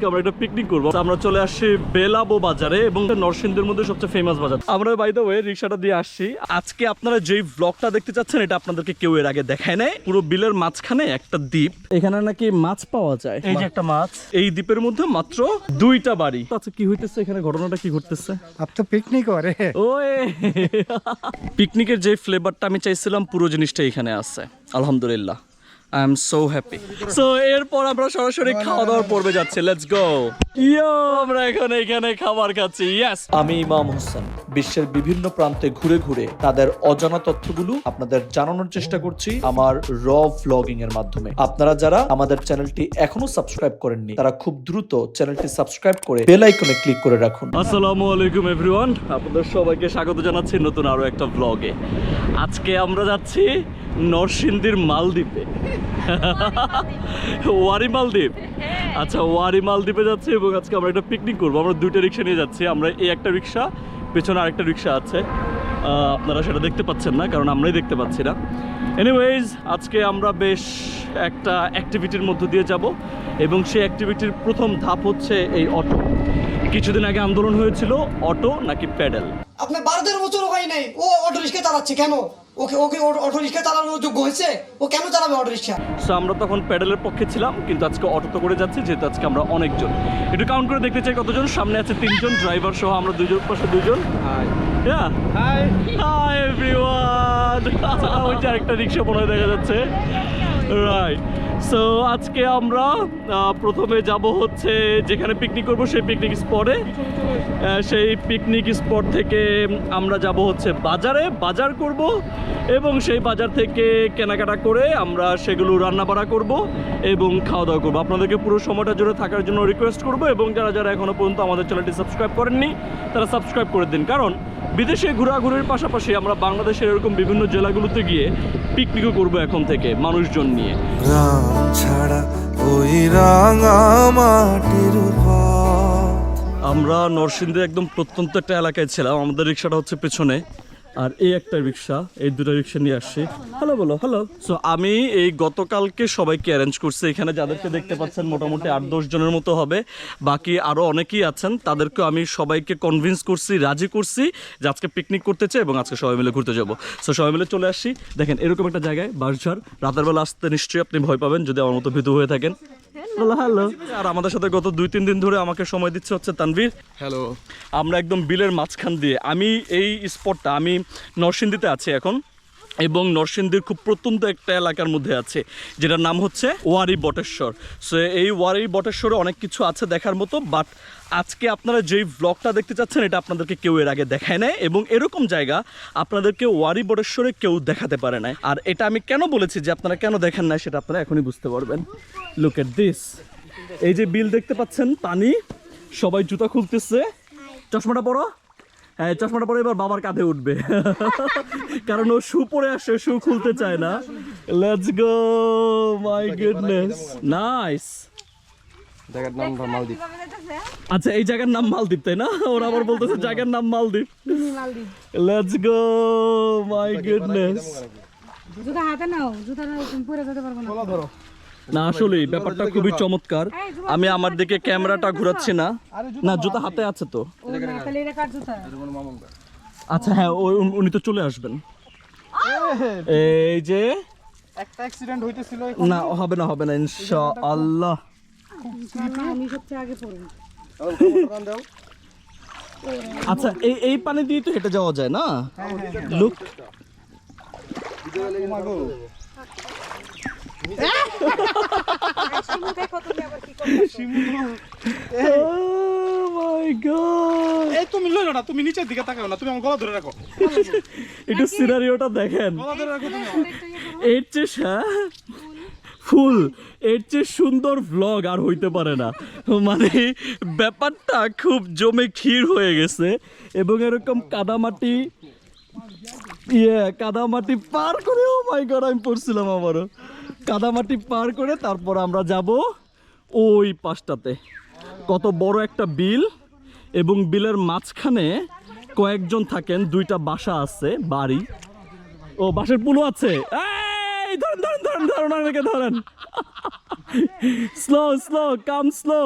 আজকে আমরা একটা পিকনিক করব। আমরা চলে আসি বেলাবো বাজারে এবং নরসিংদীর মধ্যে সবচেয়ে ফেমাস বাজার। আমরা বাই ওয়ে রিক্সাটা দিয়ে আসছি। আজকে আপনারা যেই ব্লগটা দেখতে চাচ্ছেন এটা আপনাদেরকে কেউ এর আগে দেখায় নাই। পুরো বিলের মাঝখানে একটা দ্বীপ। এখানে নাকি মাছ পাওয়া যায়। এই যে একটা মাছ। এই দ্বীপের মধ্যে মাত্র দুইটা বাড়ি। আচ্ছা কি হইতেছে এখানে? ঘটনাটা কি ঘটতেছে? আপ তো পিকনিক করে। ওয়ে। পিকনিকের যে ফ্লেভারটা আমি চাইছিলাম পুরো জিনিসটা এখানে আছে। আলহামদুলিল্লাহ। I am so happy so এরপর আমরা সরাসরি খাওয়া দাওয়ার পর্বে যাচ্ছি। লেটস গো ইয়ো আমরা এখন এখানে খাবার খাচ্ছি। ইয়েস আমি ইমাম হোসেন। বিশ্বের বিভিন্ন প্রান্তে ঘুরে ঘুরে তাদের অজানা তথ্যগুলো আপনাদের জানানোর চেষ্টা করছি আমার র ভ্লগিং এর মাধ্যমে। আপনারা যারা আমাদের চ্যানেলটি এখনও সাবস্ক্রাইব করেননি তারা খুব দ্রুত চ্যানেলটি সাবস্ক্রাইব করে বেল আইকনে ক্লিক করে রাখুন। আসসালামু আলাইকুম এভরিওয়ান আপনাদের সবাইকে স্বাগত জানাচ্ছি নতুন আরও একটা ব্লগে আজকে আমরা যাচ্ছি নরসিংদীর মালদ্বীপে। ওয়ারি মালদ্বীপ। আচ্ছা ওয়ারি মালদ্বীপে যাচ্ছি এবং আজকে আমরা একটা পিকনিক করব। আমরা দুইটা রিক্সা নিয়ে যাচ্ছি। আমরা এই একটা রিক্সা পেছনে আরেকটা রিক্সা আছে। আপনারা সেটা দেখতে পাচ্ছেন না কারণ আমরাই দেখতে পাচ্ছি না। এনিওয়েজ আজকে আমরা বেশ একটা অ্যাক্টিভিটির মধ্য দিয়ে যাব এবং সেই অ্যাক্টিভিটির প্রথম ধাপ হচ্ছে এই অটো কিছুদিন আগে আন্দোলন হয়েছিল অটো নাকি প্যাডেল? আপনার বারো তেরো বছর হয় নাই। ও অটো রিক্সা চালাচ্ছে কেন? ওকে ওকে অটো রিক্সা চালানোর যোগ্য হয়েছে? ও কেন চালাবে অটো রিক্সা? সো আমরা তখন প্যাডেলের পক্ষে ছিলাম কিন্তু আজকে অটোতে করে যাচ্ছি যেহেতু আজকে আমরা অনেকজন। একটু কাউন্ট করে দেখতে চাই কতজন? সামনে আছে তিনজন ড্রাইভার সহ আমরা দুজন পাশে দুজন। হাই হাই হাই এভরিওয়ান ওই যে আরেকটা রিক্সা মনে হয় দেখা যাচ্ছে। রাইট সো আজকে আমরা প্রথমে যাব হচ্ছে যেখানে পিকনিক করব, সেই পিকনিক স্পটে সেই পিকনিক স্পট থেকে আমরা যাব হচ্ছে বাজারে। বাজার করব এবং সেই বাজার থেকে কেনাকাটা করে আমরা সেগুলো রান্না বাড়া করব এবং খাওয়া দাওয়া করব। আপনাদেরকে পুরো সময়টা জুড়ে থাকার জন্য রিকোয়েস্ট করব এবং যারা যারা এখনও পর্যন্ত আমাদের চ্যানেলটি সাবস্ক্রাইব করেননি, তারা সাবস্ক্রাইব করে দিন। কারণ বিদেশে ঘোরাঘুরির পাশাপাশি আমরা বাংলাদেশের এরকম বিভিন্ন জেলাগুলোতে গিয়ে পিকনিকও করব এখন থেকে মানুষজন নিয়ে। ছাড়া ওই রাঙা মাটির আমরা নরসিংদীর একদম প্রত্যন্ত একটা এলাকায় ছিলাম। আমাদের রিক্সাটা হচ্ছে পেছনে। আর এই একটা রিক্সা, এই দুটো রিক্সা নিয়ে আসছি। হ্যালো বলো হ্যালো সো আমি এই গতকালকে সবাইকে অ্যারেঞ্জ করছি। এখানে যাদেরকে দেখতে পাচ্ছেন, মোটামুটি আট, দশ জনের মতো হবে। বাকি আরও অনেকেই আছেন তাদেরকে আমি সবাইকে কনভিন্স করছি, রাজি করছি যে আজকে পিকনিক করতে চাই এবং আজকে সবাই মিলে ঘুরতে যাব। সো সবাই মিলে চলে আসছি দেখেন, এরকম একটা জায়গায় বাঁশঝাড় রাতের বেলা আসতে নিশ্চয়ই আপনি ভয় পাবেন, যদি আমার মতো ভীতু হয়ে থাকেন। হ্যালো হ্যালো আর আমাদের সাথে গত দুই তিন দিন ধরে আমাকে সময় দিচ্ছে হচ্ছে তানভীর। হ্যালো আমরা একদম বিলের মাঝখান দিয়ে। আমি এই স্পটটা আমি নরসিংদীতে আছি এখন। এবং নরসিংদীর খুব প্রত্যন্ত একটা এলাকার মধ্যে আছে, যেটার নাম হচ্ছে ওয়ারি বটেশ্বর। সো এই ওয়ারি বটেশ্বরে অনেক কিছু আছে দেখার মতো বাট আজকে আপনারা যেই ব্লগটা দেখতে চাচ্ছেন, এটা আপনাদেরকে কেউ এর আগে দেখায় নাই এবং এরকম জায়গা আপনাদেরকে ওয়ারি বটেশ্বরে কেউ দেখাতে পারে না আর এটা আমি কেন বলেছি যে আপনারা কেন দেখেন না সেটা আপনারা এখনই বুঝতে পারবেন। লুক এট দিস এই যে বিল দেখতে পাচ্ছেন, পানি, সবাই জুতা খুলতেছে। চশমাটা হ্যাঁ চশমাটা পরে এবার বাবার কাঁধে উঠবে। কারণ ও শু পরে আসে শু খুলতে চায় না। Let's go my goodness nice জায়গার নাম মালদ্বীপ। আচ্ছা এই জায়গার নাম মালদ্বীপ তাই না? ওরা আবার বলতেছে জায়গার নাম মালদ্বীপ। লেটস গো মাই গুডনেস জুতা হাতে নাও জুতা পরে যেতে পারব না। না আসলে ব্যাপারটা খুবই চমৎকার। আমি আমার দিকে ক্যামেরাটা ঘোরাচ্ছি না। না জুতা হাতে আছে তো। আচ্ছা হ্যাঁ ও- উনি- উনি তো চলে আসবেন। এই যে। একটা অ্যাক্সিডেন্ট হইতেছিল না হবে না হবে না ইনশাআল্লাহ। আমি সবচেয়ে আগে পড়ব আচ্ছা এই এই পানি দিয়ে তো হেঁটে যাওয়া যায় না? লুক। মাই গড এই তুমি লইলো না তুমি নিচের দিকে তাকাও না তুমি আমার গলা ধরে রাখো। একটু সিনারিওটা দেখেন। গলা ধরে রাখো এর চেয়ে ফুল এর চেয়ে সুন্দর ভ্লগ আর হইতে পারে না। মানে ব্যাপারটা খুব জমে ক্ষীর হয়ে গেছে এবং এরকম কাদামাটি ইয়ে কাদামাটি পার করে ও মাই গড আমি পড়ছিলাম আবারও কাদামাটি পার করে তারপর আমরা যাব ওই পাশটাতে। কত বড় একটা বিল এবং বিলের মাঝখানে কয়েকজন থাকেন দুইটা বাসা আছে বাড়ি। ও বাঁশের পুলও আছে। এই ধরেন ধরেন ধরেন ধরেন অনেকে ধরেন। Slow slow come slow.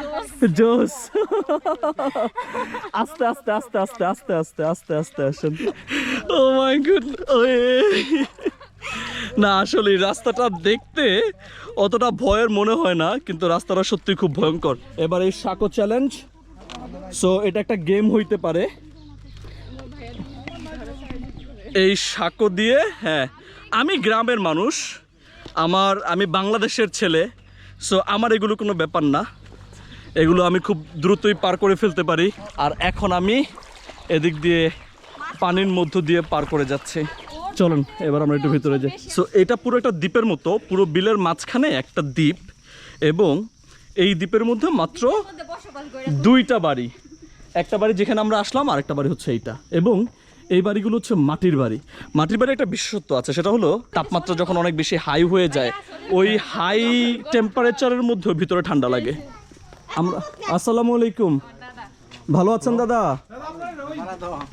জোস। জোস। আস্তে আস্তে আস্তে আস্তে আস্তে আস্তে আস্তে আস্তে আসেন। ও মাই গুড না, আসলে রাস্তাটা দেখতে অতটা ভয়ের মনে হয় না, কিন্তু রাস্তাটা সত্যি খুব ভয়ঙ্কর। এবার এই সাঁকো চ্যালেঞ্জ সো এটা একটা গেম হইতে পারে। এই সাঁকো দিয়ে হ্যাঁ আমি গ্রামের মানুষ, আমার, আমি বাংলাদেশের ছেলে সো আমার এগুলো কোনো ব্যাপার না। এগুলো আমি খুব দ্রুতই পার করে ফেলতে পারি। আর এখন আমি এদিক দিয়ে পানির মধ্য দিয়ে পার করে যাচ্ছি। চলুন, এবার আমরা একটু ভিতরে যাই। সো এটা পুরো একটা দ্বীপের মতো, পুরো বিলের মাঝখানে একটা দ্বীপ এবং এই দ্বীপের মধ্যে মাত্র দুইটা বাড়ি। একটা বাড়ি যেখানে আমরা আসলাম আর একটা বাড়ি হচ্ছে এইটা। এবং এই বাড়িগুলো হচ্ছে মাটির বাড়ি। মাটির বাড়ি একটা বিশেষত্ব আছে, সেটা হলো তাপমাত্রা যখন অনেক বেশি হাই হয়ে যায়, ওই হাই টেম্পারেচারের মধ্যেও ভিতরে ঠান্ডা লাগে। আমরা আসসালামু আলাইকুম। ভালো আছেন দাদা?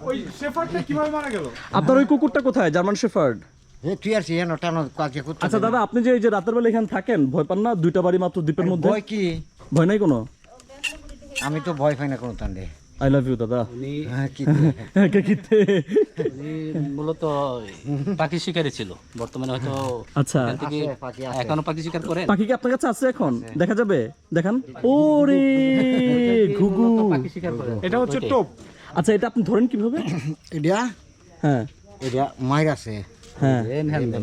ওই শেফার্ডটা কীভাবে মারা গেল? আপনার ওই কুকুরটা কোথায়? German shepherd? আচ্ছা দাদা আপনি যে এই যে রাতের বেলা এখানে থাকেন ভয় পান না? দুইটা বাড়ি মাত্র দ্বীপের মধ্যে? ভয় কি? ভয় নাই কোনো? আমি তো ভয় পাই না কোনো তান্ডে আই লাভ ইউ দাদা। হ্যাঁ কি? কে কিতে? মূলত পাখি শিকারী ছিল। বর্তমানে হয়তো আচ্ছা। এখান পাখি আছে। এখনও পাখি শিকার করেন। পাখি কি আপনার কাছে আছে এখন? দেখা যাবে। দেখান। ওরে ঘুঘু। পাখি শিকার করেন। এটা হচ্ছে টোপ। আচ্ছা এটা আপনি ধরেন কীভাবে? এটা? হ্যাঁ। এটা মায়ের আছে। হ্যাঁ।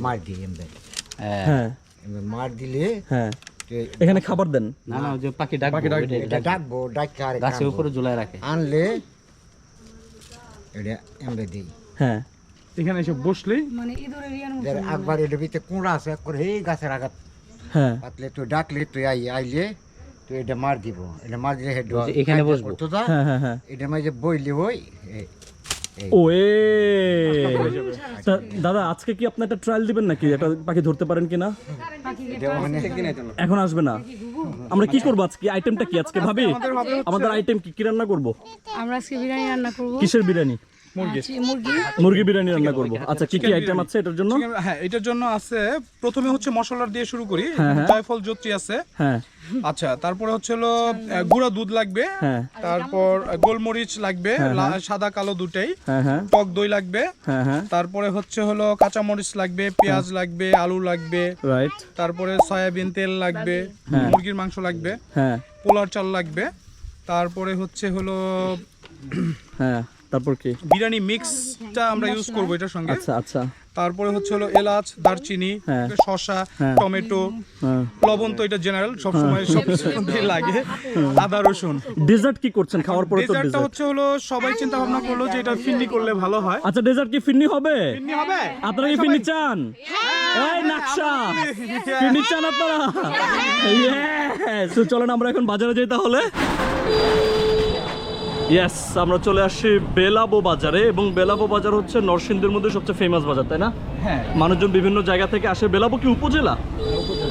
মার দিই এমবে হ্যাঁ। এমবে মার দিলে হ্যাঁ। এখানে খাবার দেন? না না যে পাখি ডাক পাখি ডাক ডাকবো ডাকতে আর গাছের উপরে ঝুলাই রাখে। আনলে এটা এমবে দিই। হ্যাঁ। এখানে এসে বসলেই মানে ইঁদুরের ইয়ার মতো একবার এটা ভিতরে কুঁড়া আছে করে এই গাছের আঘাত হ্যাঁ। পাতলে তুই ডাকলে তুই আই আইলে এটা মার দিব। এটা মার দিলে হেড এখানে বসবো। তো হ্যাঁ হ্যাঁ হ্যাঁ। এটা মাঝে বইলে ওই এই, ও এ তা দাদা আজকে কি আপনি একটা ট্রায়াল দিবেন নাকি? একটা পাখি ধরতে পারেন কিনা? এখন আসবে না। আমরা কি করব আজকে? আইটেমটা কি আজকে? ভাবি আমাদের আইটেম কি? কি রান্না করব? আমরা আজকে বিরিয়ানি রান্না করব। কিসের বিরিয়ানি? মুরগি। মুরগি? বিরিয়ানি রান্না করব। আচ্ছা কি কি আইটেম আছে এটার জন্য? হ্যাঁ এটার জন্য আছে প্রথমে হচ্ছে মশলা দিয়ে শুরু করি। হ্যাঁ, হ্যাঁ। জয়ফল জত্রি আছে। হ্যাঁ। আচ্ছা তারপরে হচ্ছে হলো গুঁড়া দুধ লাগবে। হ্যাঁ। তারপর গোলমরিচ লাগবে সাদা কালো দুটাই। হ্যাঁ হ্যাঁ। টক দই লাগবে। হ্যাঁ হ্যাঁ। তারপরে হচ্ছে হলো কাঁচা মরিচ লাগবে পেঁয়াজ লাগবে আলু লাগবে। তারপরে সয়াবিন তেল লাগবে হ্যাঁ। মুরগির মাংস লাগবে। হ্যাঁ। পোলার চাল লাগবে। তারপরে হচ্ছে হলো হ্যাঁ। তারপর কি? বিরিয়ানি মিক্সটা আমরা ইউজ করব এটার সঙ্গে। আচ্ছা আচ্ছা। তারপরে হচ্ছে হলো এলাচ দারচিনি হ্যাঁ। শসা হ্যাঁ। টমেটো হ্যাঁ। লবণ তো এটা জেনারেল সব সময় সব মধ্যেই লাগে। আদা রসুন। ডেজার্ট কি করছেন খাওয়ার পরে তো ডেজার্টটা ডেজার্ট হচ্ছে হলো সবাই চিন্তা ভাবনা করল যে এটা ফিন্নি করলে ভালো হয়। আচ্ছা ডেজার্ট কি ফিন্নি হবে? ফিন্নি হবে? আপনারা কি ফিন্নি চান? এই নাকশা। ফিন্নি চান আপনারা! তো চলেন আমরা এখন বাজারে যাই তাহলে। ইয়েস আমরা চলে আসছি বেলাবো বাজারে এবং বেলাবো বাজার হচ্ছে নরসিংদীর মধ্যে সবচেয়ে ফেমাস বাজার তাই না? হ্যাঁ। মানুষজন বিভিন্ন জায়গা থেকে আসে। বেলাবো কি উপজেলা?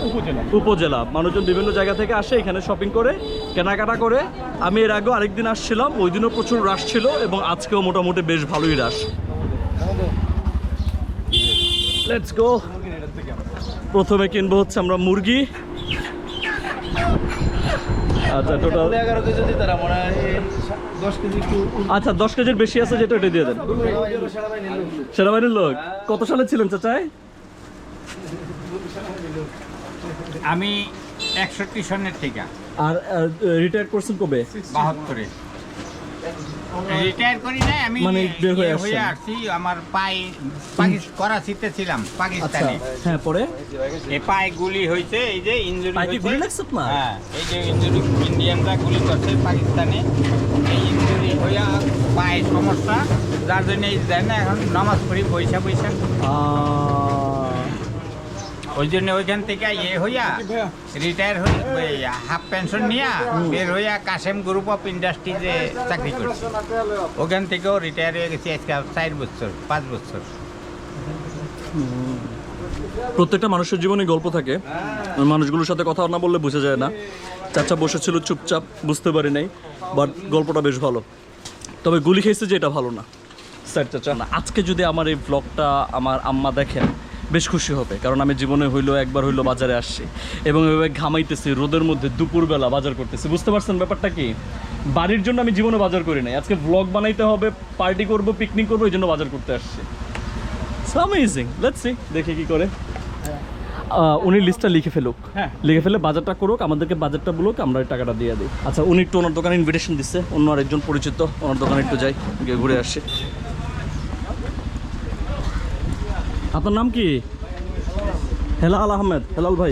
উপজেলা। উপজেলা। মানুষজন বিভিন্ন জায়গা থেকে আসে এখানে শপিং করে কেনাকাটা করে। আমি এর আগেও আরেকদিন আসছিলাম ওই দিনও প্রচুর রাশ ছিল এবং আজকেও মোটামুটি বেশ ভালোই রাশ লেটস গো প্রথমে কিনবো হচ্ছে আমরা মুরগি। আচ্ছা টোটাল এগারো কেজি যদি তারা মনে হয় দশ কেজি একটু আচ্ছা দশ কেজির বেশি আছে যেটা ওটা দিয়ে দেন। সেনাবাহিনীর লোক কত সালে ছিলেন চাচাই? আমি একষট্টি সনের থেকে। আর রিটায়ার করছেন কবে? বাহাত্তরে। রিটায়ার করি নাই আমি মানে বের হয়ে ইয়ে আসছেন। আসছি আমার পায়ে পাকিস- করাচিতে ছিলাম আচ্ছা পাকিস্তানে হ্যাঁ পরে? এই পায়ে গুলি হয়েছে এই যে ইঞ্জুরি পায়ে কি গুলি লাগছে আপনার? হ্যাঁ এই যে ইঞ্জুরি ইন্ডিয়ানরা গুলি করছে পাকিস্তানে। এই ইঞ্জুরি হইয়া পায়ে সমস্যা যার জন্য এই দেয় এখন নামাজ পড়ি পয়সা পয়সা আহ, ওই জন্য ওইখান থেকে ইয়ে হইয়া রিটায়ার হই হাফ পেনশন নিয়া বের হইয়া কাশেম গ্রুপ অফ ইন্ডাস্ট্রিজে চাকরি করছি। ওখান থেকেও রিটায়ার হয়ে গেছি আজকে চার বছর, পাঁচ বছর। প্রত্যেকটা মানুষের জীবনে গল্প থাকে। মানুষগুলোর সাথে কথা না বললে বোঝা যায় না। চাচা বসেছিল চুপচাপ, বুঝতে পারি নাই বাট গল্পটা বেশ ভালো। তবে গুলি খেয়েছে যে এটা ভালো না। স্যার চাচা, আজকে যদি আমার এই ব্লগটা আমার আম্মা দেখেন বেশ খুশি হবে কারণ আমি জীবনে হইল একবার হইল বাজারে আসছি। এবং এভাবে ঘামাইতেছি রোদের মধ্যে দুপুরবেলা বাজার করতেছি। বুঝতে পারছেন ব্যাপারটা কি? বাড়ির জন্য আমি জীবনে বাজার করি নাই। আজকে ব্লগ বানাইতে হবে পার্টি করব পিকনিক করব এই জন্য বাজার করতে আসছি। অ্যামেজিং লেটস সি দেখি কি করে। উনি লিস্টটা লিখে ফেলুক। হ্যাঁ। লিখে ফেলে বাজারটা করুক আমাদেরকে বাজারটা বলুক আমরা টাকাটা দিয়ে দিই। আচ্ছা উনি একটু ওনার দোকানে ইনভিটেশন দিচ্ছে অন্য আরেকজন পরিচিত ওনার দোকানে একটু যাই গিয়ে ঘুরে আসি। আপনার নাম কি? হেলাল আহমেদ। হেলাল ভাই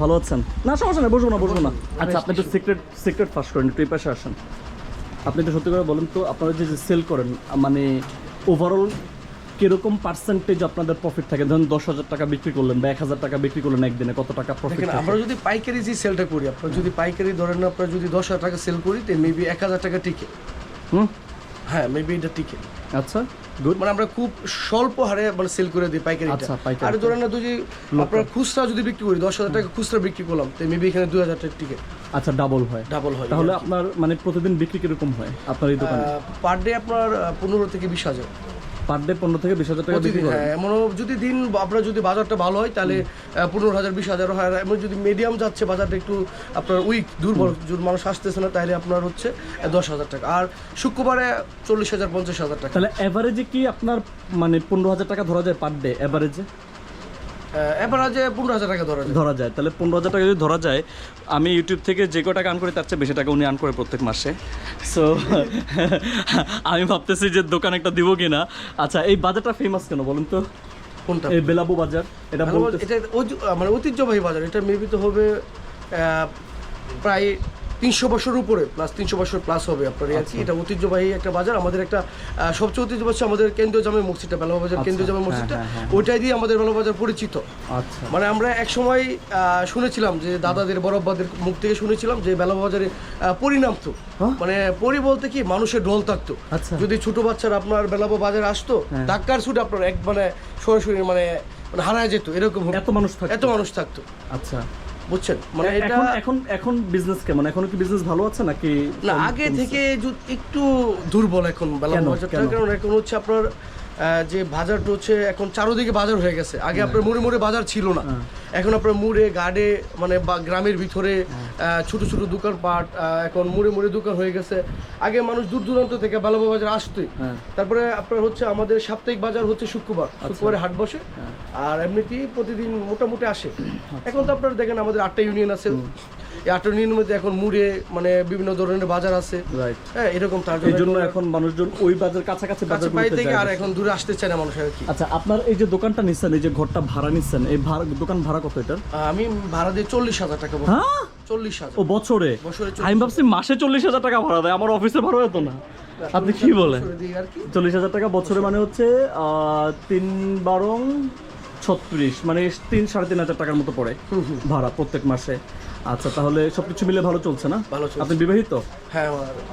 ভালো আছেন? না সমস্যা নেই বসবো না বসবো না। আচ্ছা আপনি একটু সিক্রেট সিক্রেট ফার্স্ট করেন একটু এই পাশে আসেন। আপনি তো সত্যি করে বলেন তো আপনারা যে সেল করেন মানে ওভারঅল কীরকম পার্সেন্টেজ আপনাদের প্রফিট থাকে? ধরুন দশ হাজার টাকা বিক্রি করলেন বা এক হাজার টাকা বিক্রি করলেন একদিনে কত টাকা প্রফিট আমরা যদি পাইকারি যে সেলটা করি আপনার যদি পাইকারি ধরেন আপনার যদি দশ হাজার টাকা সেল করি তো মেবি এক হাজার টাকা টিকে হুম? হ্যাঁ মেবি এটা টিকে আচ্ছা। গুড মানে আমরা খুব স্বল্প হারে মানে সেল করে দিই পাইকারি আচ্ছা। আর ধরেন না যদি আপনার খুচরা যদি বিক্রি করি দশ হাজার টাকা খুচরা বিক্রি করলাম তো মেবি এখানে দুই হাজার টাকা টিকিট আচ্ছা ডাবল হয়। ডাবল হয় তাহলে আপনার মানে প্রতিদিন বিক্রি কীরকম হয় আপনার এই দোকানে? পার ডে আপনার পনেরো থেকে বিশ হাজার। পার ডে পনেরো থেকে বিশ হাজার টাকা বিক্রি করেন। হ্যাঁ এমনও যদি দিন আপনার যদি বাজারটা ভালো হয় তাহলে পনেরো হাজার বিশ হাজার হয় এমন যদি মিডিয়াম যাচ্ছে বাজারটা একটু আপনার উইক দুর্বল যদি মানুষ আসতেছে না তাহলে আপনার হচ্ছে দশ হাজার টাকা। আর শুক্রবারে চল্লিশ হাজার পঞ্চাশ হাজার টাকা। তাহলে এভারেজে কি আপনার মানে পনেরো হাজার টাকা ধরা যায় পার ডে এভারেজে এভারেজে পনেরো হাজার টাকা ধরা যায়। ধরা যায়। তাহলে পনেরো হাজার টাকা যদি ধরা যায় আমি ইউটিউব থেকে যে কয় টাকা আর্ন করি তার চেয়ে বেশি টাকা উনি আর্ন করে প্রত্যেক মাসে। সো আমি ভাবতেছি যে দোকান একটা দিব কিনা। আচ্ছা এই বাজারটা ফেমাস কেন বলুন তো? কোনটা? এই বেলাবু বাজার এটা এটা মানে ঐতিহ্যবাহী বাজার এটা মেবি তো হবে প্রায় তিনশো বছর উপরে প্লাস তিনশো বছর প্লাস হবে আপনার আর আচ্ছা। এটা ঐতিহ্যবাহী একটা বাজার। আমাদের একটা সবচেয়ে ঐতিহ্য হচ্ছে আমাদের কেন্দ্রীয় জামে মসজিদটা বেলা বাজার কেন্দ্রীয় জামে মসজিদটা। ওইটাই দিয়ে আমাদের বেলা বাজার পরিচিত। আচ্ছা। মানে আমরা এক সময় শুনেছিলাম যে দাদাদের বড়বাদের মুখ থেকে শুনেছিলাম যে বেলা বাজারে পরিণাম তো মানে পরি বলতে কি মানুষের ঢোল থাকতো হ্যাঁ? আচ্ছা। যদি ছোট বাচ্চারা আপনার বেলাবো বাজারে আসতো ধাক্কার ছুটে আপনার এক মানে সরাসরি মানে মানে হারায় যেত এরকম এত মানুষ এত মানুষ থাকতো। আচ্ছা। বুঝছেন? মানে এটা এখন এখন বিজনেস কেমন? এখন কি বিজনেস ভালো আছে নাকি না আগে থেকে একটু দুর্বল এখন বেলা কারণ এখন হচ্ছে আপনার যে বাজারটা হচ্ছে এখন চারোদিকে বাজার হয়ে গেছে। আগে আপনার মোড়ে মোড়ে বাজার ছিল না। হ্যাঁ। এখন আপনার মুড়ে গার্ডে মানে বা গ্রামের ভিতরে হ্যাঁ। ছোট ছোট দোকানপাট এখন মুড়ে মুড়ে দোকান হয়ে গেছে। আগে মানুষ দূর দূরান্ত থেকে বেলাবা বাজার আসতোই হ্যাঁ। তারপরে আপনার হচ্ছে আমাদের সাপ্তাহিক বাজার হচ্ছে শুক্রবার। শুক্রবারে হাট বসে। আর এমনিতেই প্রতিদিন মোটামুটি আসে। এখন তো আপনার দেখেন আমাদের আটটা ইউনিয়ন আছে। ইউনিয়নের মধ্যে এখন মুড়ে মানে বিভিন্ন ধরনের বাজার আছে। হ্যাঁ এরকম তার জন্য এখন মানুষজন ওই বাজার কাছাকাছি কাছে বাজার পাই থেকে আর এখন দূরে আসতে চায় না মানুষ আর কি। আচ্ছা আপনার এই যে দোকানটা নিচ্ছেন এই যে ঘরটা ভাড়া নিচ্ছেন এই ভাড়া দোকান ভাড়া কত এটার? আমি ভাড়া দিই চল্লিশ হাজার টাকা। হ্যাঁ? চল্লিশ হাজার। ও বছরে? বছরে আমি ভাবছি মাসে চল্লিশ হাজার টাকা ভাড়া দেয় আমার অফিসে ভাড়া এত না। আপনি কি বলেন? বছরে আর কি। চল্লিশ হাজার টাকা বছরে মানে হচ্ছে আহ, তিন বারং ছত্রিশ মানে তিন সাড়ে তিন হাজার টাকার মতো পড়ে ভাড়া প্রত্যেক মাসে। আচ্ছা তাহলে সবকিছু মিলে ভালো চলছে না? ভালো চলছে। আপনি বিবাহিত? হ্যাঁ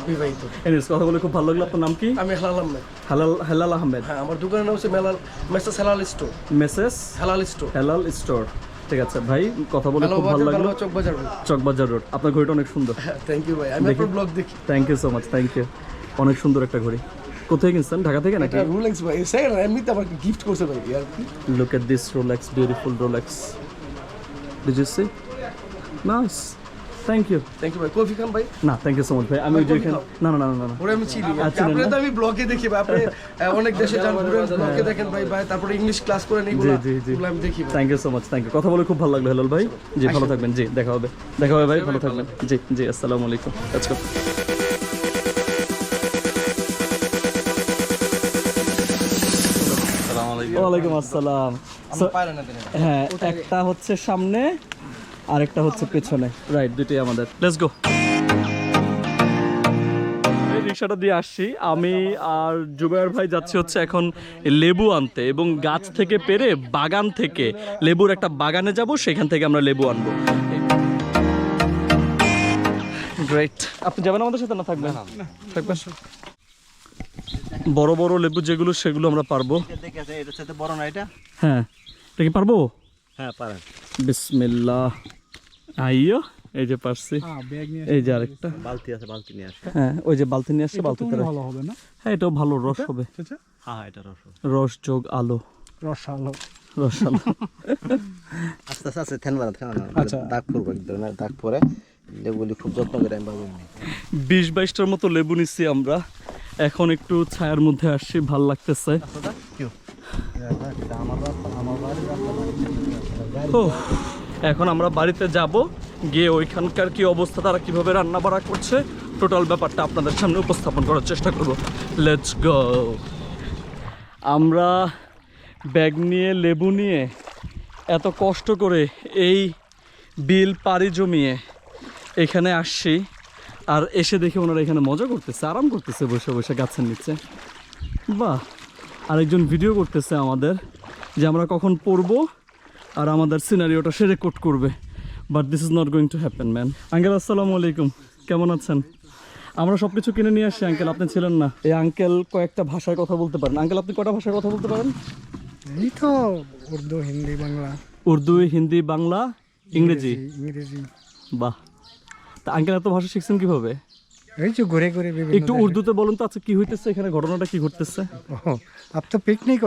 বিবাহিত। এনিস কথা বলে খুব ভালো লাগল। আপনার নাম কি? আমি হেলাল আহমেদ। হালাল হেলাল আহমেদ। হ্যাঁ আমার দোকানের নাম হচ্ছে মেলাল messrs Helal store. Messrs Helal store. Helal store. ঠিক আছে ভাই কথা বলে খুব ভালো লাগল। ভালো চক বাজার চকবাজার রোড। আপনার ঘড়িটা অনেক সুন্দর। থ্যাংক ইউ ভাই। আমি আপনার ব্লগ দেখি। Thank you so much thank you অনেক সুন্দর একটা ঘড়ি। কোথায় কিনছেন? ঢাকা থেকে নাকি? এটা রুলেক্স ভাই। সেকেন্ড এমনিতে আমাকে গিফট করছে ভাই আর কি। Look at this Rolex, beautiful Rolex. Did you thank you ভাই কফি খান ভাই না থ্যাংক ইউ সো মাচ ভাই আমি ওই। না না না না না ওরে আমি চিনি আপনি তো আমি ব্লগে দেখি ভাই আপনি অনেক দেশে যান ঘুরেন ব্লগে দেখেন ভাই ভাই তারপরে ইংলিশ ক্লাস করেন এগুলো জি, জি। এগুলো আমি দেখি ভাই thank you so much thank you কথা বলে খুব ভালো লাগল হেলাল ভাই জি ভালো থাকবেন জি দেখা হবে দেখা হবে ভাই ভালো থাকবেন জি জি আসসালামু আলাইকুম লেটস গো ওয়ালাইকুম আসসালাম হ্যাঁ একটা হচ্ছে সামনে আর একটা হচ্ছে পেছনে। রাইট দুটোই আমাদের। লেটস গো এই রিক্সাটা দিয়ে আসছি। আমি আর জুবাইর ভাই যাচ্ছি হচ্ছে এখন লেবু আনতে এবং গাছ থেকে পেরে বাগান থেকে লেবুর একটা বাগানে যাব সেখান থেকে আমরা লেবু আনব। গ্রেট আপনি যাবেন আমাদের সাথে না থাকবেন? থাকবেন? বড় বড় লেবু যেগুলো সেগুলো আমরা পারব। বড় না এটা? হ্যাঁ। এটা কি পারব? হ্যাঁ পারেন। বিসমিল্লাহ। আইয়ো এই যে পারছি। এই যে আরেকটা। বালতি আছে বালতি নিয়ে আসে। হ্যাঁ ওই যে বালতি নিয়ে আসছে বালতিতে ভালো হবে না? হ্যাঁ এটাও ভালো রস হবে। হ্যাঁ হ্যাঁ এটা রস রস যোগ আলো। রসালো রসালো আস্তে আস্তে আস্তে থেন বাড়া থেন আচ্ছা। দাগ পড়ব একদম দাগ পরে লেবুগুলি খুব যত্ন করে আমি বাবু বিশ বাইশটার মতো লেবু নিচ্ছি আমরা। এখন একটু ছায়ার মধ্যে আসছি ভালো লাগতেছে। ও, এখন আমরা বাড়িতে যাব, গিয়ে ওইখানকার কি অবস্থা, তারা কীভাবে রান্না বাড়া করছে, টোটাল ব্যাপারটা আপনাদের সামনে উপস্থাপন করার চেষ্টা করব। লেটস গো আমরা ব্যাগ নিয়ে, লেবু নিয়ে, এত কষ্ট করে এই বিল পাড়ি জমিয়ে এখানে আসছি, আর এসে দেখে ওনারা এখানে মজা করতেছে, আরাম করতেছে বসে বসে গাছের নিচে। বাহ! আরেকজন ভিডিও করতেছে আমাদের, যে আমরা কখন পড়ব আর আমাদের সিনারিওটা সে রেকর্ড করবে। But this is not going to happen man uncle আসসালামু আলাইকুম। কেমন আছেন? আমরা সব কিছু কিনে নিয়ে আসছি আঙ্কেল আপনি ছিলেন না। এই আঙ্কেল কয়েকটা ভাষায় কথা বলতে পারেন। আঙ্কেল আপনি কয়টা ভাষায় কথা বলতে পারেন? এই তো উর্দু হিন্দি বাংলা। উর্দু হিন্দি বাংলা ইংরেজি। ইংরেজি বাহ। তা আঙ্কেল এত ভাষা শিখছেন কীভাবে? আচ্ছা, পিকনিক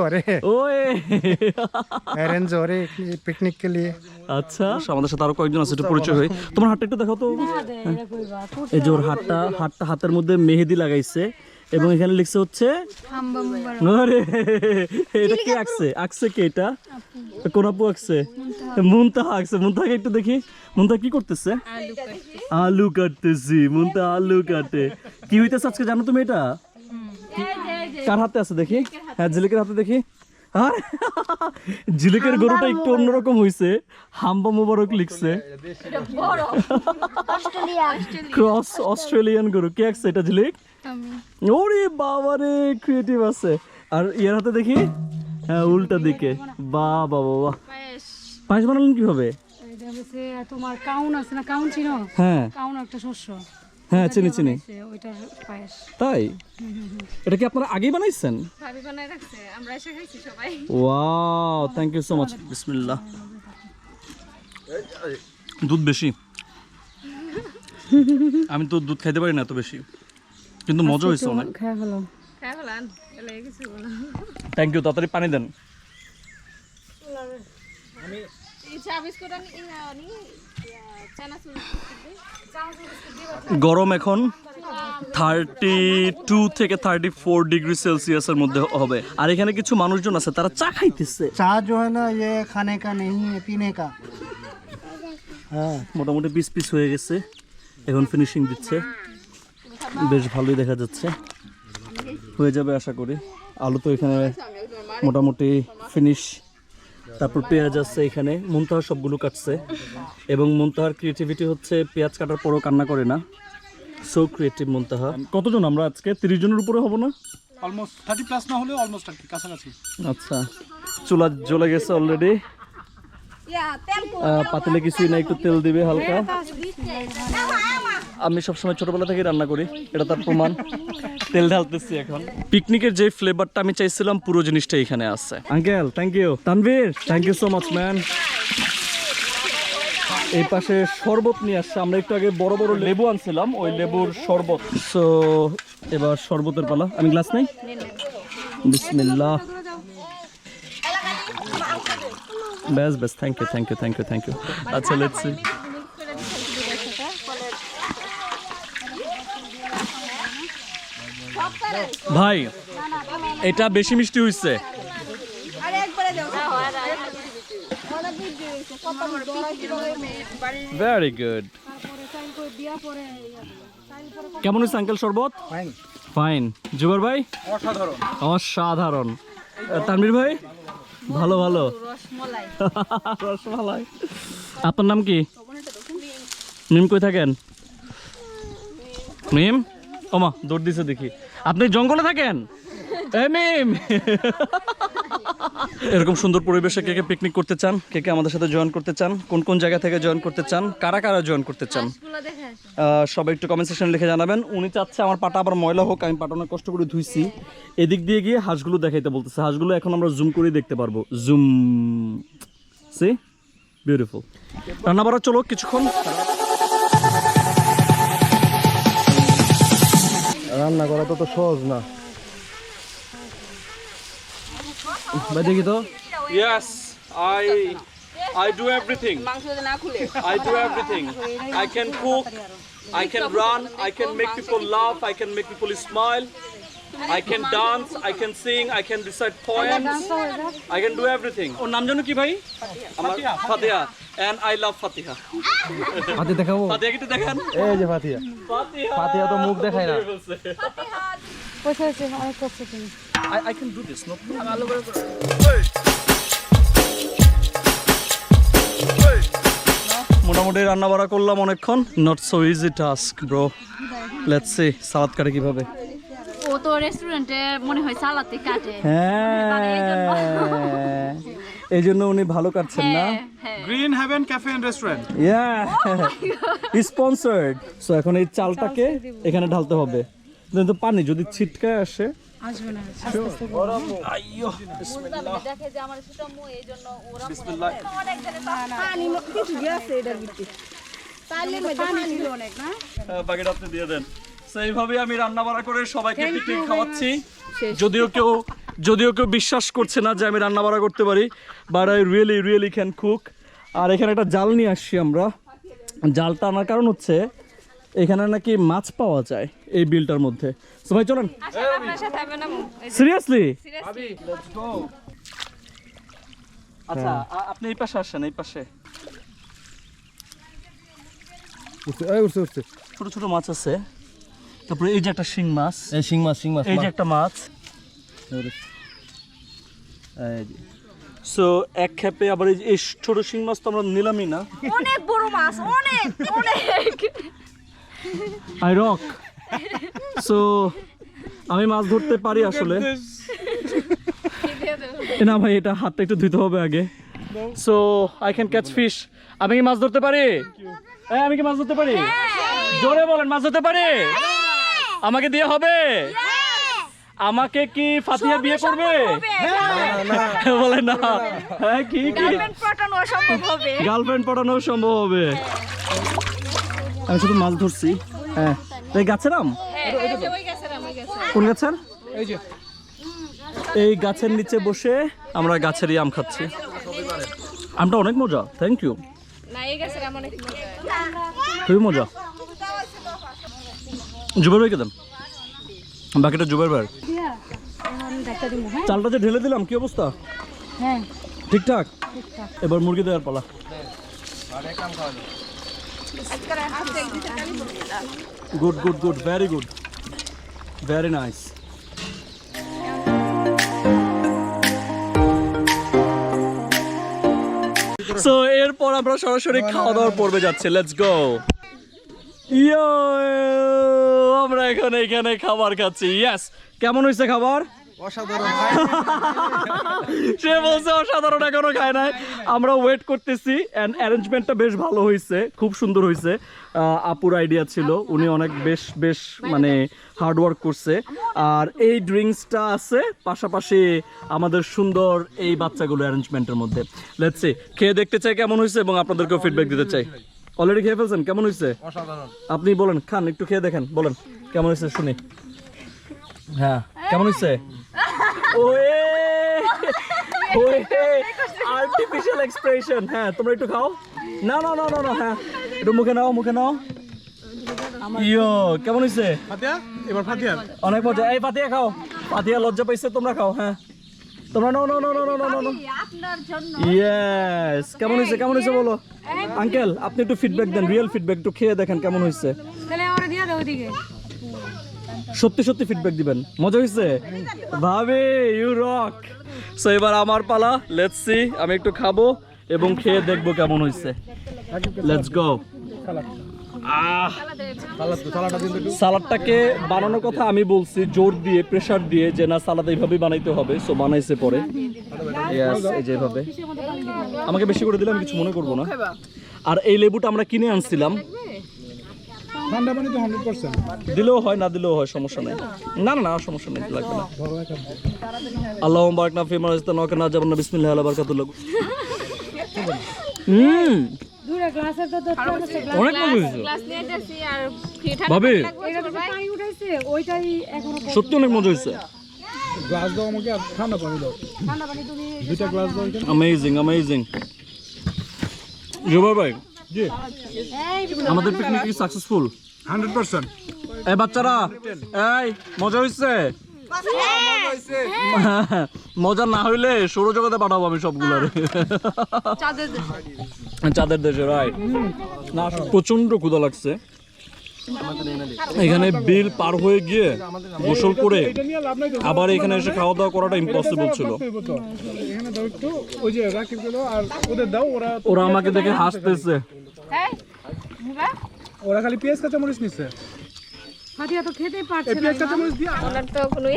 আচ্ছা, আচ্ছা আমাদের সাথে আরও কয়েকজন আছে পরিচয় তোমার তো। এই হাতটা হাতটা হাতের মধ্যে মেহেদি লাগাইছে। এবং এখানে লিখছে হচ্ছে এটা কে আঁকছে আঁকছে কে এটা? কোন আপু আঁকছে মুনতাহা আঁকছে মুনতাহাকে একটু দেখি। মুনতাহা কি করতেছে? আলু কাটতেছি। মুনতাহা আলু কাটে। কি হইতেছে আজকে? জানো তুমি এটা? কার হাতে আছে দেখি? হ্যাঁ ঝিলিকের হাতে দেখি। আর ঝিলিকের গরুটা একটু অন্যরকম হইছে। হাম্বা মুবারক লিখছে। ক্রস অস্ট্রেলিয়ান গরু। কে আঁকছে এটা ঝিলিক? ওরে বাবা রে ক্রিয়েটিভ আছে। আর ইয়ার হাতে দেখি? হ্যাঁ উল্টা দিকে। বা বাবা বাবা। পায়েস। বানালেন কীভাবে? এটা তোমার কাউন আছে না? কাউন চিনো? হ্যাঁ। কাউন একটা শস্য। হ্যাঁ চিনি চিনি। ওইটার পায়েস। তাই? এটা কি আপনারা আগেই বানাইছেন? ভাবি বানায় রাখছে আমরা এসে খাইছি সবাই। Wow thank you so much বিসমিল্লাহ। দুধ বেশি। আমি তো দুধ খাইতে পারি না এত বেশি। কিন্তু মজা হয়েছে অনেক। খাই ভালো খাই ভালো থ্যাংক ইউ তাড়াতাড়ি পানি দেন। আমি গরম এখন থার্টি টু থেকে থার্টি ফোর ডিগ্রি সেলসিয়াসের মধ্যে হবে। আর এখানে কিছু মানুষজন আছে তারা চা খাইতেছে। চা জো না ইয়ে খানে কা নেই পিনে কা হ্যাঁ। মোটামুটি পিস পিস হয়ে গেছে। এখন ফিনিশিং দিচ্ছে। বেশ ভালোই দেখা যাচ্ছে। হয়ে যাবে আশা করি। আলু তো এখানে মোটামুটি ফিনিশ তারপর পেঁয়াজ আছে এখানে। মুনতাহা সবগুলো কাটছে। এবং মুনতাহার ক্রিয়েটিভিটি হচ্ছে পেঁয়াজ কাটার পরও কান্না করে না। So creative Muntaha. কতজন? আমরা আজকে তিরিশ জনের উপরে হব না? অলমোস্ট থার্টি প্লাস না হলেও অলমোস্ট কাছাকাছি। আচ্ছা। চুলা জ্বলে গেছে অলরেডি পাতিলে কিছুই না একটু তেল দিবে হালকা। আমি সবসময় ছোটবেলা থেকে রান্না করি, এটা তার প্রমাণ। তেল ঢালতেছি এখন। পিকনিকের যে ফ্লেভারটা আমি চাইছিলাম, পুরো জিনিসটা এখানে আছে। Uncle thank you Tanvir thank you so much man এই পাশে শরবত নিয়ে আসছে। আমরা একটু আগে বড় বড় লেবু আনছিলাম, ওই লেবুর শরবত। সো এবার শরবতের পালা। আমি গ্লাস নেই? বিসমিল্লাহ। ব্যাস ব্যাস thank you thank you thank you thank you আচ্ছা লেটস ভাই এটা বেশি মিষ্টি হইছে। ভেরি গুড কেমন হয়েছে আঙ্কেল শরবত? ফাইন জুবার ভাই? অসাধারণ। অসাধারণ। তানভীর ভাই? ভালো ভালো। রসমালাই। আপনার নাম কি? মিম কই থাকেন? মিম? ওমা দৌড় দিছে দেখি। আপনি জঙ্গলে থাকেন? এরকম সুন্দর পরিবেশে কে কে পিকনিক করতে চান? কে কে আমাদের সাথে জয়েন করতে চান? কোন কোন জায়গা থেকে জয়েন করতে চান? কারা কারা জয়েন করতে চান? সবাই একটু কমেন্ট সেকশনে লিখে জানাবেন। উনি চাচ্ছে আমার পাটা আবার ময়লা হোক আমি পাটা অনেক কষ্ট করে ধুইছি। এদিক দিয়ে গিয়ে হাঁসগুলো দেখাইতে বলতেছে। হাঁসগুলো এখন আমরা জুম করে দেখতে পারব। জুম সি বিউটিফুল রান্না বাড়া চলো কিছুক্ষণ। রান্না করা তো সহজ না দেখি তো I do everything. I do everything. I can cook, I can run, I can make people laugh, I can make people smile. I can dance, I can sing, I can recite poems. I can do everything. ওর নাম জানো কি ভাই? আমার ফাতিহা and I love ফাতিহা। হাতে দেখাবো ফাতিহা কিন্তু দেখেন। এই যে ফাতিয়া ফাতিহা। ফাতিহা তো মুখ দেখায় না। পয়সা হয়েছে অনেক কষ্ট তুমি I, I can do this, no problem. মোটামুটি রান্না বাড়া করলাম অনেকক্ষণ not so easy task bro let's see salad কাটে কীভাবে ও তো রেস্টুরেন্টে মনে হয় সালাতে কাটে। হ্যাঁ। এই জন্য। উনি ভালো কাটছেন না। Green heaven cafe and restaurant yeah sponsored so এখন এই চালটাকে এখানে ঢালতে হবে। কিন্তু পানি যদি ছিটকায় আসে। আসবে না আইয়ো দেখে যে আমার ছোট মু এই জন্য ওরা বিসমিল্লাহ। পানি কিছু গেছে এটার ভিতরে তাইলে পানি অনেক না? বাকিটা আপনি দিয়ে দেন। এইভাবে আমি রান্না বাড়া করে সবাইকে পিকনিক খাওয়াচ্ছি। যদিও কেউ যদিও কেউ বিশ্বাস করছে না যে আমি রান্না বাড়া করতে পারি but I really really can cook আর এখানে একটা জাল নিয়ে আসছি আমরা। জালটা আনার কারণ হচ্ছে এখানে নাকি মাছ পাওয়া যায় এই বিলটার মধ্যে। ভাই চলেন। আপনার সাথে হবে না সিরিয়াসলি আচ্ছা আপনি এই পাশে আসেন এই পাশে। ছোট ছোট মাছ আছে। তারপরে এই যে একটা শিং মাছ। এই শিং মাছ শিং মাছ এই যে একটা মাছ। সো এক খেপে আবার এই ছোট শিং মাছ তো আমরা নিলামই না। অনেক বড় মাছ অনেক অনেক। আই রক সো আমি মাছ ধরতে পারি আসলে। এ না ভাই এটা হাতটা একটু ধুতে হবে আগে। So I can catch fish আমি কি মাছ ধরতে পারি? হ্যাঁ আমি কি মাছ ধরতে পারি? জোরে বলেন মাছ ধরতে পারি? আমাকে দিয়ে হবে? আমাকে কি ফাতিহা বিয়ে করবে? বলে না। হ্যাঁ কি কি? পাঠানো সম্ভব হবে। গার্লফ্রেন্ড পটানো সম্ভব হবে। আমি শুধু মাছ ধরছি। হ্যাঁ। এই গাছের আম? ওই গেছে ওই কোন গাছের? এই গাছের নিচে বসে আমরা গাছেরই আম খাচ্ছি। আমটা অনেক মজা থ্যাংক ইউ না এই গেছে অনেক মজা। খুবই মজা। জুবের ভাইকে দেন বাকিটা জুবের ভাই। চালটা যে ঢেলে দিলাম কি অবস্থা? হ্যাঁ। ঠিকঠাক? এবার মুরগি দেওয়ার পালা। Good good good very good very nice so এরপর আমরা সরাসরি খাওয়া দাওয়ার পর্বে যাচ্ছি লেটস গো ইয়ো আমরা এখন এখানে খাবার খাচ্ছি। ইয়েস কেমন হয়েছে খাবার? সে বলছে অসাধারণ এখনও খায় নাই। আমরা ওয়েট করতেছি অ্যান্ড অ্যারেঞ্জমেন্টটা বেশ ভালো হয়েছে খুব সুন্দর হয়েছে। আপুর আইডিয়া ছিল উনি অনেক বেশ বেশ মানে হার্ড ওয়ার্ক করছে। আর এই ড্রিঙ্কসটা আছে পাশাপাশি আমাদের সুন্দর এই বাচ্চাগুলো অ্যারেঞ্জমেন্টের মধ্যে। লেটস খেয়ে দেখতে চাই কেমন হয়েছে এবং আপনাদেরকেও ফিডব্যাক দিতে চাই। অলরেডি খেয়ে ফেলছেন? কেমন হয়েছে আপনি বলেন খান একটু খেয়ে দেখেন বলেন কেমন হয়েছে শুনি। হ্যাঁ কেমন হয়েছে ওয়ে! ওয়ে! আর্টিফিশিয়াল এক্সপ্রেশন হ্যাঁ তোমরা একটু খাও। না না না না না হ্যাঁ একটু মুখে নাও মুখে নাও। ইয়ো কেমন হয়েছে ফাতিয়া? এবার ফাতিয়া। অনেক মজা। এই পাতিয়া খাও। পাতিয়া লজ্জা পাইছে তোমরা খাও হ্যাঁ। তোমরা ইয়েস কেমন হয়েছে? কেমন হয়েছে বলো? আঙ্কেল আপনি একটু ফিডব্যাক দেন রিয়েল ফিডব্যাক একটু খেয়ে দেখেন কেমন হয়েছে। সত্যি সত্যি ফিডব্যাক দিবেন। মজা হয়েছে? ভাবে ইউ রক সো এবার আমার পালা লেটস সি আমি একটু খাব এবং খেয়ে দেখব কেমন হয়েছে। লেটস গো আহ। সালাদটাকে বানানোর কথা আমি বলছি জোর দিয়ে প্রেশার দিয়ে যে না সালাদ এইভাবেই বানাইতে হবে সো বানাইছে পরে। যেভাবে আমাকে বেশি করে দিলে আমি কিছু মনে করব না। আর এই লেবুটা আমরা কিনে আনছিলাম। ঠান্ডা পানি তো হান্ড্রেড পার্সেন্ট দিলেও হয় না দিলেও হয় সমস্যা নেই। না না না সমস্যা নেই লাগবে না। আল্লাহ বারাক না ফিমা রাস্তা নকে না যাবেন না বিসমিল্লাহ আল্লাহ বারাকাতুল্লাহ হুম। দুটা গ্লাসের তো দরকার আছে অনেক মজা হয়েছে ক্লাস নিয়ে যাচ্ছি আর ফ্রি ভাবি এটা তো পানি উঠাইছে ওইটাই এখনও সত্যি অনেক মজা হয়েছে। গ্লাস দাও আমাকে আর ঠান্ডা পানি দাও। ঠান্ডা পানি তুমি দুইটা গ্লাস দাও অ্যামেজিং অ্যামেজিং জুবাই ভাই জি। আমাদের পিকনিক কি সাকসেসফুল হান্ড্রেড পার্সেন্ট। এই বাচ্চারা এই মজা হইছে। মজা না হইলে সৌরজগতে পাঠাবো আমি সবগুলার। চাঁদের দেশে। রাইট না প্রচণ্ড ক্ষুধা লাগছে। এখানে বিল পার হয়ে গিয়ে গোসল করে আবার এখানে এসে খাওয়া দাওয়া করাটা ইম্পসিবল ছিল। এখানে দাও একটু ওই যে রাকিবগুলো আর ওদের দাও ওরা ওরা আমাকে দেখে হাসতেছে। ওরা খালি পেঁয়াজ কাঁচা মরিচ নিচ্ছে তো খেতেই পারছে ওনার তো কোনো!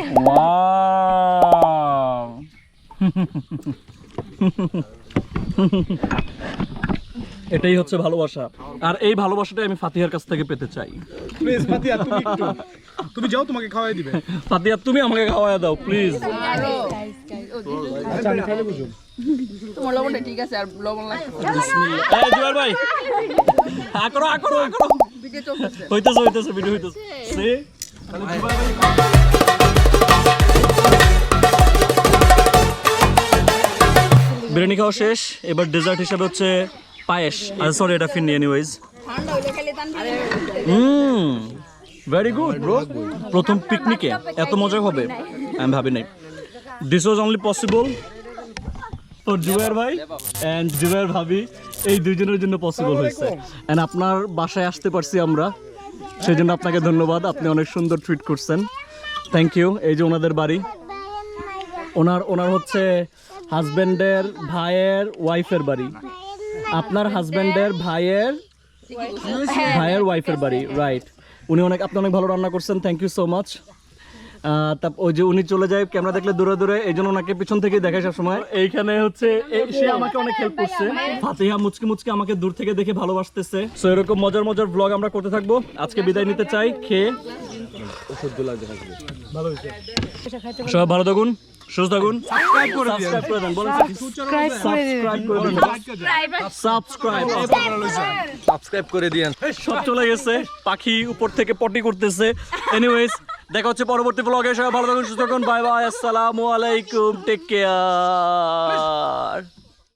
এটাই হচ্ছে ভালোবাসা। আর এই ভালোবাসাটাই আমি ফাতিহার কাছ থেকে পেতে চাই। প্লিজ ফাতিয়া তুমি একটু। তুমি যাও তোমাকে খাওয়াই দিবে। ফাতিহা তুমি আমাকে খাওয়ায় দাও প্লিজ আচ্ছা আমি খাইলে তোমার লবণটা ঠিক আছে আর লবণ লাগছে এই জুয়ার ভাই। আকরো আকরো আকরো হইতেছে হইতেছে ভিডিও হইতেছে। সে? বিরিয়ানি খাওয়া শেষ এবার ডেজার্ট হিসাবে হচ্ছে পায়েস। আর সরি এটা phirni anyways hmm very good bro প্রথম পিকনিকে এত মজা হবে? আমি ভাবি নাই। This was only possible for Zubair ভাই অ্যান্ড জুবের ভাবি এই দুইজনের জন্য পসিবল হয়েছে। অ্যান্ড আপনার বাসায় আসতে পারছি আমরা। সেই জন্য আপনাকে ধন্যবাদ। আপনি অনেক সুন্দর ট্রিট করছেন। থ্যাংক ইউ এই যে ওনাদের বাড়ি। ওনার ওনার হচ্ছে হাজব্যান্ডের ভাইয়ের ওয়াইফের বাড়ি। আপনার হাজব্যান্ডের ভাইয়ের ভাইয়ের ওয়াইফের বাড়ি রাইট উনি অনেক আপনি অনেক ভালো রান্না করছেন। থ্যাংক ইউ সো মাচ তা ওই যে উনি চলে যায় ক্যামেরা দেখলে দূরে দূরে এই জন্য ওনাকে পিছন থেকে দেখে সবসময়। এইখানে হচ্ছে এ- সে আমাকে অনেক হেল্প করছে। ফাতিহা মুচকি মুচকি আমাকে দূর থেকে দেখে ভালোবাসতেছে। সো এরকম মজার মজার ব্লগ আমরা করতে থাকব। আজকে বিদায় নিতে চাই খেয়ে সবাই ভালো থাকুন। সুস্থ থাকুন সাবস্ক্রাইব করে দেন বলেন সাবস্ক্রাইব করে দেন। সাবস্ক্রাইব সাবস্ক্রাইব করে সব চলে গেছে। পাখি উপর থেকে পটি করতেছে। এনিওয়েজ দেখা হচ্ছে পরবর্তী ব্লগে সবাই ভালো থাকুন সুস্থ থাকুন। বাই বাই আসসালামু আলাইকুম। Take care